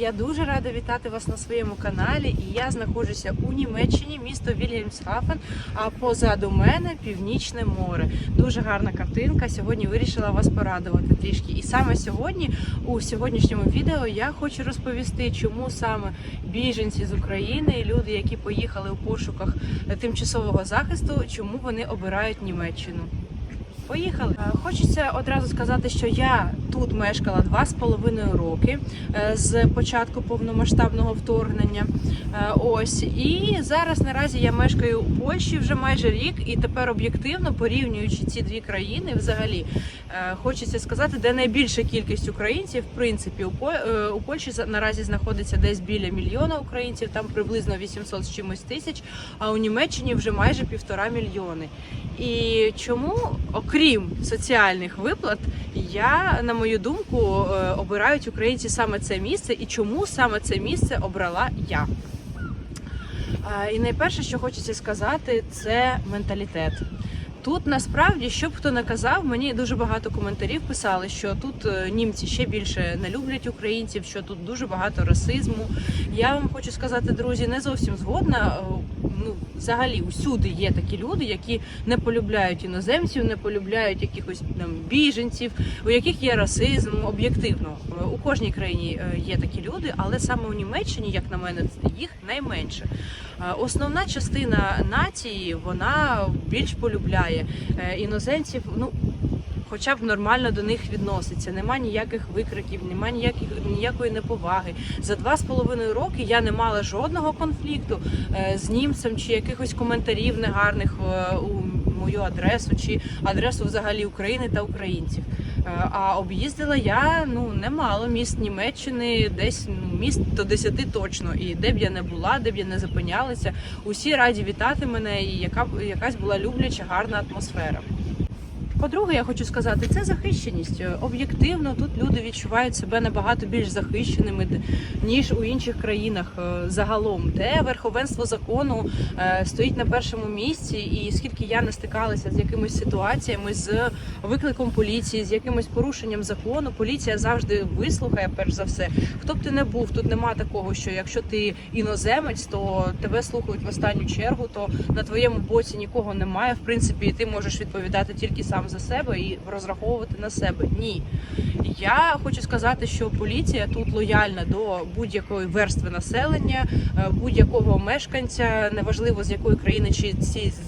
Я дуже рада вітати вас на своєму каналі. І я знаходжуся у Німеччині, місто Вільгельмсхафен. А позаду мене північне море. Дуже гарна картинка. Сьогодні вирішила вас порадувати трішки. І саме сьогодні, у сьогоднішньому відео, я хочу розповісти, чому саме біженці з України і люди, які поїхали у пошуках тимчасового захисту, чому вони обирають Німеччину. Поїхали. Е, Хочеться одразу сказати, що я тут мешкала два з половиною роки е, з початку повномасштабного вторгнення. Е, Ось і зараз наразі я мешкаю у Польщі вже майже рік, і тепер об'єктивно порівнюючи ці дві країни, взагалі хочеться сказати, де найбільша кількість українців, в принципі, у По- Польщі наразі знаходиться десь біля мільйона українців, там приблизно 800 з чимось тисяч. А у Німеччині вже майже півтора мільйони. І чому, окрім соціальних виплат, я, на мою думку, е, обирають українці саме це місце, і чому саме це місце обрала я? І найперше, що хочеться сказати, це менталітет. Тут насправді, що б хто не казав, мені дуже багато коментарів писали, що тут е, німці ще більше не люблять українців, що тут дуже багато расизму. Я вам хочу сказати, друзі, не зовсім згодна. Ну, взагалі, усюди є такі люди, які не полюбляють іноземців, не полюбляють якихось там біженців, у яких є расизм. Об'єктивно, Е, у кожній країні е, є такі люди, але саме у Німеччині, як на мене, їх найменше. Е, Основна частина нації вона більш полюбляє іноземців. Ну хоча б нормально до них відноситься. Нема ніяких викриків, нема ніяких ніякої неповаги. За два з половиною роки я не мала жодного конфлікту е, з німцем чи якихось коментарів негарних е, у мою адресу чи адресу взагалі України та українців. Е, А об'їздила я ну немало міст Німеччини, десь ну, міст до 10 точно. І де б я не була, де б я не зупинялася, усі раді вітати мене, і яка якась була любляча, гарна атмосфера. По-друге, я хочу сказати, це захищеність. Об'єктивно, тут люди відчувають себе набагато більш захищеними ніж у інших країнах е, загалом, де верховенство закону е, стоїть на першому місці. І скільки я не стикалася з якимись ситуаціями, з викликом поліції, з якимось порушенням закону, поліція завжди вислухає, перш за все. Хто б ти не був, тут нема такого, що якщо ти іноземець, то тебе слухають в останню чергу, то на твоєму боці нікого немає. В принципі, ти можеш відповідати тільки сам за себе і розраховувати на себе. Ні. Я хочу сказати, що поліція тут лояльна до будь-якої верстви населення, е, будь-якого мешканця, неважливо з якої країни, чи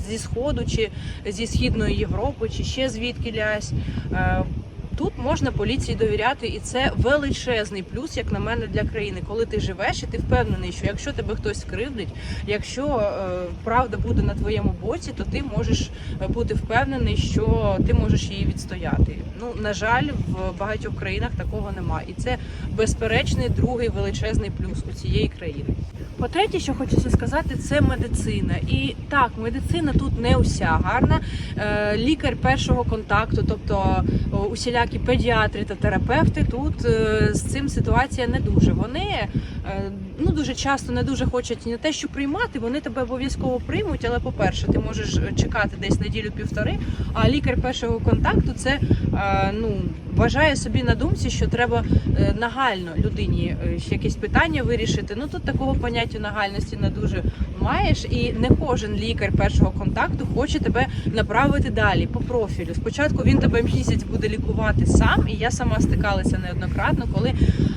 зі сходу, чи зі східної Європи, чи ще звідки лясь. Тут можна поліції довіряти, і це величезний плюс, як на мене, для країни. Коли ти живеш, і ти впевнений, що якщо тебе хтось скривдить, якщо е, правда буде на твоєму боці, то ти можеш е, бути впевнений, що ти можеш її відстояти. Ну на жаль, в багатьох країнах такого немає, і це безперечний другий величезний плюс у цієї країни. По-третє, що хочеться сказати, це медицина. І так, медицина тут не уся гарна. Е, Лікар першого контакту, тобто усілякі педіатри та терапевти, тут е, з цим ситуація не дуже. Вони е, ну дуже часто не дуже хочуть не те, що приймати, вони тебе обов'язково приймуть. Але по-перше, ти можеш чекати десь неділю-півтори. А лікар першого контакту це е, ну вважає собі на думці, що треба е, нагально людині е, якесь питання вирішити. Ну тут такого поняття нагальності не дуже маєш, і не кожен лікар першого контакту хоче тебе направити далі по профілю. Спочатку він тебе місяць буде лікувати сам, і я сама стикалася неоднократно, коли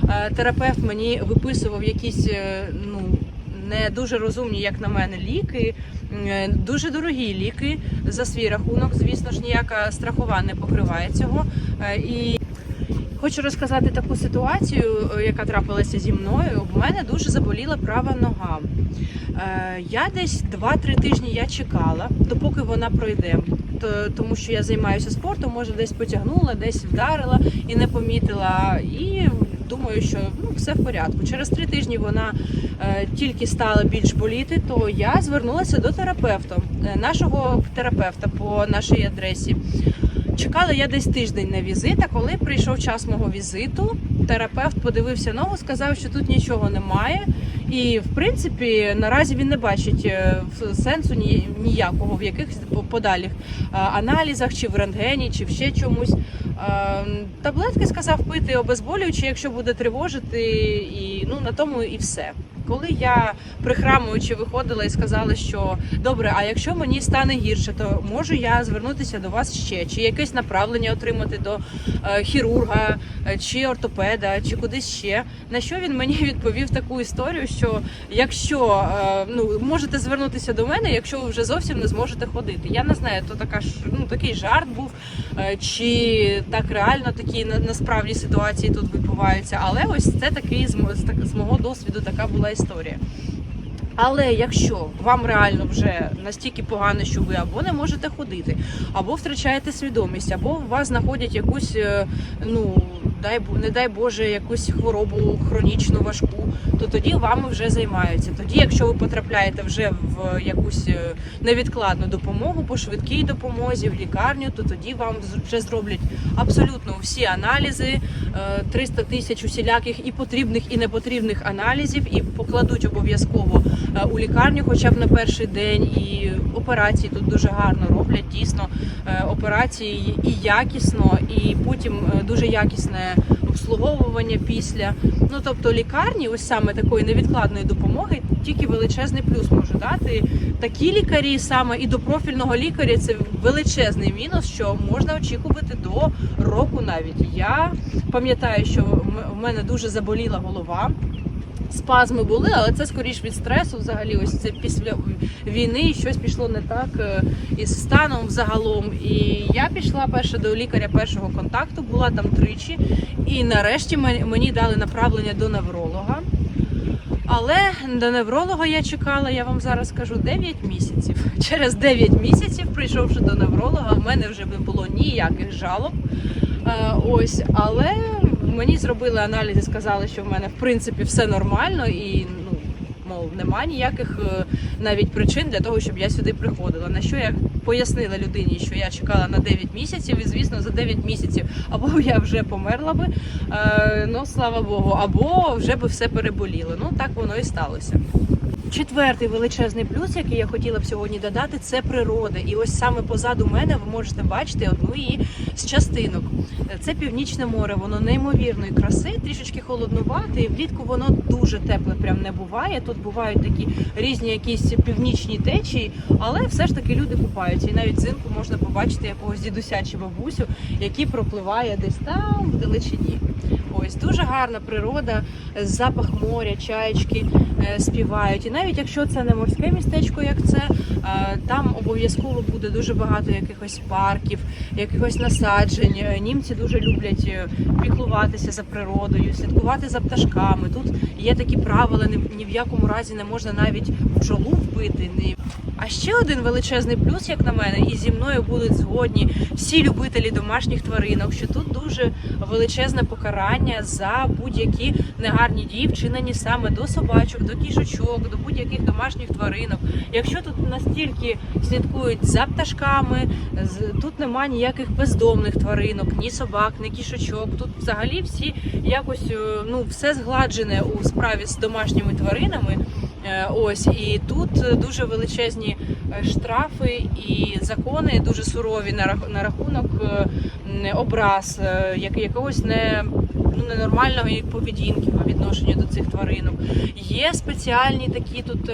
е, терапевт мені виписував якісь е, ну не дуже розумні, як на мене, ліки. Е, Дуже дорогі ліки за свій рахунок. Звісно ж, ніяка страхова не покриває цього. І хочу розказати таку ситуацію, е, яка трапилася зі мною. В мене дуже заболіла права нога. Е, Я десь 2-3 тижні я чекала, допоки вона пройде. Тому що я займаюся спортом, може десь потягнула, десь вдарила і не помітила. І думаю, що ну все в порядку. Через три тижні вона е, тільки стала більш боліти, то я звернулася до терапевта, нашого терапевта по нашій адресі. Чекала я десь тиждень на візит, а коли прийшов час мого візиту, терапевт подивився ногу, сказав, що тут нічого немає. І в принципі наразі він не бачить е, сенсу ні- ніякого в якихось по- подаліх е, аналізах, чи в рентгені, чи в ще чомусь. Е, Таблетки сказав пити обезболюючи, якщо буде тривожити, і ну на тому і все. Коли я прихрамуючи виходила і сказала, що добре, а якщо мені стане гірше, то можу я звернутися до вас ще, чи якесь направлення отримати до е, хірурга, е, чи ортопеда, чи кудись ще. На що він мені відповів таку історію, що якщо е, ну можете звернутися до мене, якщо ви вже зовсім не зможете ходити. Я не знаю, то така ну такий жарт був, чи так реально такі насправді ситуації тут відбуваються. Але ось це такий з, так- з мого досвіду така була історія. Але якщо вам реально вже настільки погано, що ви або не можете ходити, або втрачаєте свідомість, або у вас знаходять якусь, е, ну дай не дай Боже, якусь хворобу хронічну важку, то тоді вами вже займаються. Тоді, якщо ви потрапляєте вже в якусь е, невідкладну допомогу по швидкій допомозі, в лікарню, то тоді вам вже зроблять абсолютно всі аналізи, е, 300 тисяч усіляких і потрібних, і непотрібних аналізів, і покладуть обов'язково е, у лікарню, хоча б на перший день. І операції тут дуже гарно роблять. Дійсно, е, операції і якісно, і потім е, дуже якісне обслуговування після. Ну тобто лікарні, ось саме такої невідкладної допомоги, тільки величезний плюс може дати. Такі лікарі саме і до профільного лікаря це величезний мінус, що можна очікувати до року навіть. Я пам'ятаю, що в мене дуже заболіла голова. Спазми були, але це скоріш від стресу. Взагалі, ось це після війни щось пішло не так е, із станом загалом. І я пішла перше до лікаря першого контакту, була там тричі, і нарешті мені дали направлення до невролога. Але до невролога я чекала, я вам зараз скажу, 9 місяців. Через 9 місяців, прийшовши до невролога, в мене вже не було ніяких жалоб. Е, Ось, але мені зробили аналізи, сказали, що в мене в принципі все нормально і ну. Мов нема ніяких е, навіть причин для того, щоб я сюди приходила. На що я пояснила людині, що я чекала на 9 місяців, і звісно, за 9 місяців або я вже померла би, е, ну слава Богу, або вже би все переболіло. Ну так воно і сталося. Четвертий величезний плюс, який я хотіла б сьогодні додати, це природа. І ось саме позаду мене ви можете бачити одну її з частинок. Це північне море, воно неймовірної краси, трішечки холоднувате, і влітку воно дуже тепле, прям не буває. Тут бувають такі різні якісь північні течії, але все ж таки люди купаються. І навіть взимку можна побачити якогось дідуся чи бабусю, який пропливає десь там в далечині. Ось дуже гарна природа, запах моря, чаєчки е, співають. І навіть якщо це не морське містечко, як це, е, там обов'язково буде дуже багато якихось парків, якихось насаджень. Е, Німці дуже люблять е, піклуватися за природою, слідкувати за пташками. Тут є такі правила, ні, в якому разі не можна навіть бджолу вбити. А ще один величезний плюс, як на мене, і зі мною будуть згодні всі любителі домашніх тваринок, що тут дуже величезне покарання за будь-які негарні дії, вчинені саме до собачок, до кішочок, до будь-яких домашніх тваринок. Якщо тут настільки слідкують за пташками, тут нема ніяких бездомних тваринок, ні собак, ні кішочок. Тут взагалі всі якось е, ну все згладжене у справі з домашніми тваринами. Е, Ось і тут дуже величезні е, штрафи і закони дуже сурові на рах- на рахунок образ, як якогось не ну ненормальної поведінки по відношенню до цих тваринок. Є спеціальні такі тут.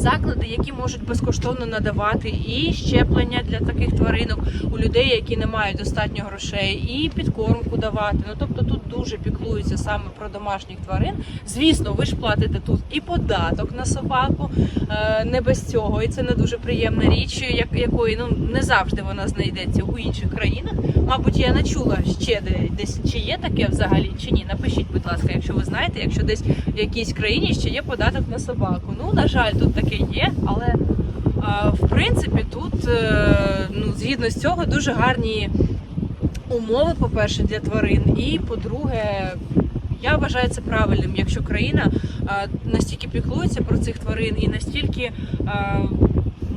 Заклади, які можуть безкоштовно надавати і щеплення для таких тваринок у людей, які не мають достатньо грошей, і підкормку давати. Ну тобто тут дуже піклуються саме про домашніх тварин. Звісно, ви ж платите тут і податок на собаку, е, не без цього, і це не дуже приємна річ, як якої ну не завжди вона знайдеться у інших країнах. Мабуть, я не чула ще десь чи є таке взагалі, чи ні. Напишіть, будь ласка, якщо ви знаєте, якщо десь в якійсь країні ще є податок на собаку. Ну на жаль, тут таке є, але а, в принципі тут е, ну згідно з цього дуже гарні умови, по-перше, для тварин, і по-друге, я вважаю це правильним, якщо країна а, настільки піклується про цих тварин і настільки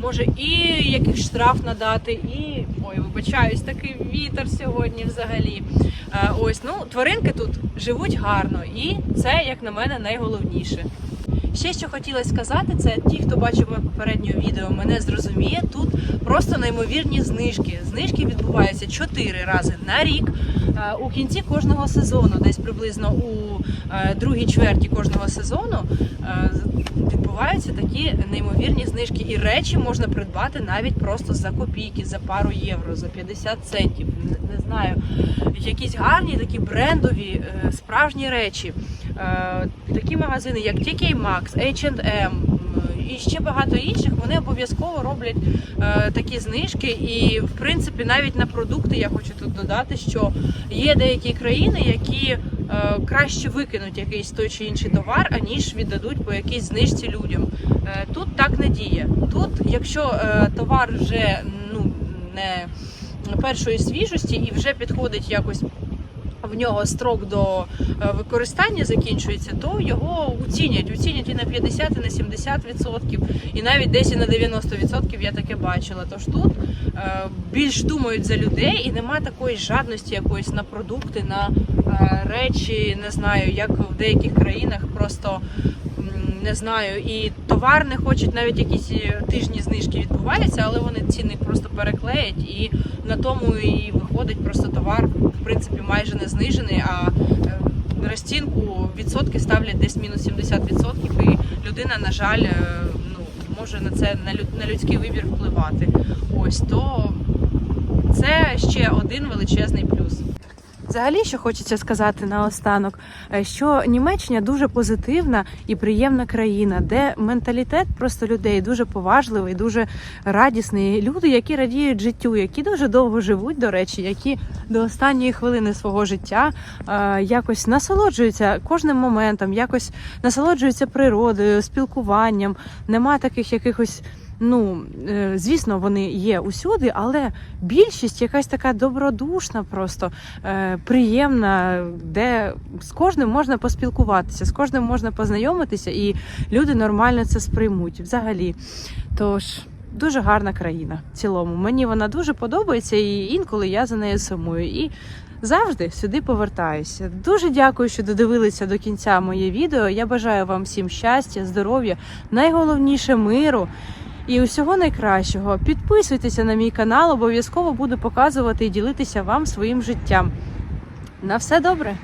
може і якийсь штраф надати, і ой, вибачаюсь, такий вітер сьогодні взагалі. Ось ну тваринки тут живуть гарно, і це, як на мене, найголовніше. Ще що хотілося сказати, це ті, хто бачив моє попереднє відео, мене зрозуміє. Тут просто неймовірні знижки. Знижки відбуваються 4 рази на рік. Е, У кінці кожного сезону, десь приблизно у е, другій чверті кожного сезону, е, відбуваються такі неймовірні знижки. І речі можна придбати навіть просто за копійки, за пару євро, за 50 центів. Не, знаю, якісь гарні, такі брендові, справжні речі. Такі магазини, як TK Maxx, H&M і ще багато інших, вони обов'язково роблять е, такі знижки. І в принципі, навіть на продукти я хочу тут додати, що є деякі країни, які е, краще викинуть якийсь той чи інший товар, аніж віддадуть по якійсь знижці людям. Е, тут так не діє. Тут, якщо е, товар вже ну не першої свіжості і вже підходить якось. В нього строк до е, використання закінчується, то його оцінять. Оцінять і на 50, і на 70 відсотків, і навіть десь і на 90 відсотків я таке бачила. Тож тут е, більш думають за людей і нема такої жадності якоїсь на продукти, на е, речі, не знаю, як в деяких країнах просто. Не знаю, і товар не хочуть, навіть якісь е, тижні знижки відбуваються, але вони ціни просто переклеять, і на тому і виходить просто товар, в принципі, майже не знижений, а е, розцінку відсотки ставлять десь мінус 70%, і людина, на жаль, е, ну, може на це на людський вибір впливати. Ось то це ще один величезний плюс. Взагалі, що хочеться сказати наостанок, е, що Німеччина дуже позитивна і приємна країна, де менталітет просто людей дуже поважливий, дуже радісний. Люди, які радіють життю, які дуже довго живуть, до речі, які до останньої хвилини свого життя е, якось насолоджуються кожним моментом, якось насолоджуються природою, спілкуванням. Нема таких якихось. Ну, е, звісно, вони є усюди, але більшість якась така добродушна, просто е, приємна, де з кожним можна поспілкуватися, з кожним можна познайомитися, і люди нормально це сприймуть взагалі. Тож. Дуже гарна країна в цілому. Мені вона дуже подобається, і інколи я за нею сумую. І завжди сюди повертаюся. Дуже дякую, що додивилися до кінця моє відео. Я бажаю вам всім щастя, здоров'я, найголовніше миру і усього найкращого. Підписуйтеся на мій канал, обов'язково буду показувати і ділитися вам своїм життям. На все добре!